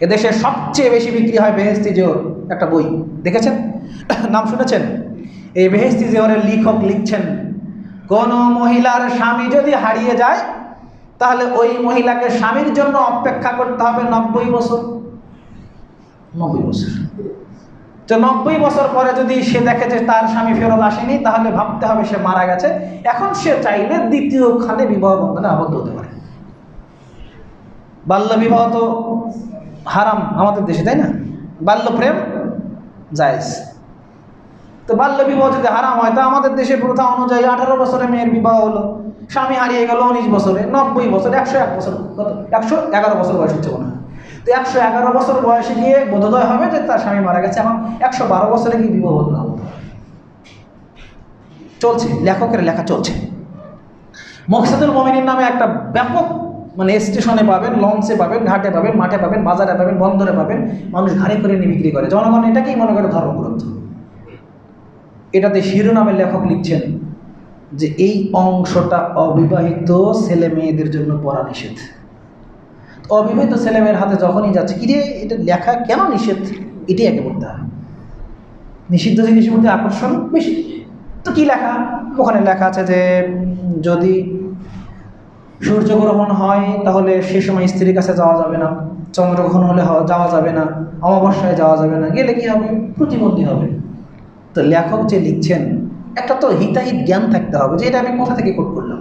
এদেশে সবচেয়ে বেশি বিক্রি হয় বেহেস্তি জোহর, একটা বই। দেখেছেন? নাম শুনেছেন? এই বেহেস্তি জোহরের লেখক লিখছেন, কোন মহিলার স্বামী যদি হারিয়ে যায়, তাহলে ওই মহিলাকে স্বামীর জন্য অপেক্ষা করতে হবে নব্বই বছর। নব্বই বছর। তো নব্বই বছর পরে যদি সে দেখে যে তার স্বামী ফেরত আসেনি, তাহলে ভাবতে হবে সে মারা গেছে। এখন সে চাইলে দ্বিতীয় খানে বিবাহ বন্ধনে আবদ্ধ হতে পারে। বাল্য বিবাহ তো হারাম আমাদের দেশে, তাই না? বাল্য প্রেম জায়েজ। তো বাল্য বিবাহ যদি হারাম হয়, তো আমাদের দেশে প্রথা অনুযায়ী আঠারো বছরে মেয়ের বিবাহ হলো। স্বামী হারিয়ে গেল উনিশ বছরে, নব্বই বছর, একশো এক বছর একশো এগারো বছর বয়স হচ্ছে মনে হয়। তো একশো এগারো বছর বয়সে গিয়ে বোধোদয় হবে যে তার স্বামী মারা গেছে, এখন একশো বারো বছরে গিয়ে বিবাহ হতো চলছে, লেখকের লেখা চলছে। মকসাদুল মমিনীর নামে একটা ব্যাপক মানে স্টেশনে পাবেন লঞ্চে পাবেন, ঘাটে পাবেন, মাঠে পাবেন, বাজারে পাবেন, বন্দরে পাবেন, মানুষ ঘাড়ে করে নিয়ে বিক্রি করে। জনগণ এটাকেই মনে করে ধর্মগ্রন্থ। এটাতে শিরোনামের লেখক লিখছেন যে, এই অংশটা অবিবাহিত ছেলে মেয়েদের জন্য পড়া নিষেধ। অবিবাহিত ছেলে মেয়ের হাতে যখনই যাচ্ছে কিরে এটা লেখা কেন নিষেধ? এটাই আগে বলতে হবে নিষিদ্ধ জিনিসের মধ্যে আকর্ষণ বেশি। তো কী লেখা? ওখানে লেখা আছে যে, যদি সূর্যগ্রহণ হয়, তাহলে সে সময় স্ত্রীর কাছে যাওয়া যাবে না। চন্দ্রগ্রহণ হলে যাওয়া যাবে না। অমাবস্যায় যাওয়া যাবে না। গেলে কি হবে? প্রতিবন্ধী হবে। তো লেখক যে লিখছেন, একটা তো হিতাহিত জ্ঞান থাকতে হবে যে এটা আমি কোথা থেকে কোট করলাম?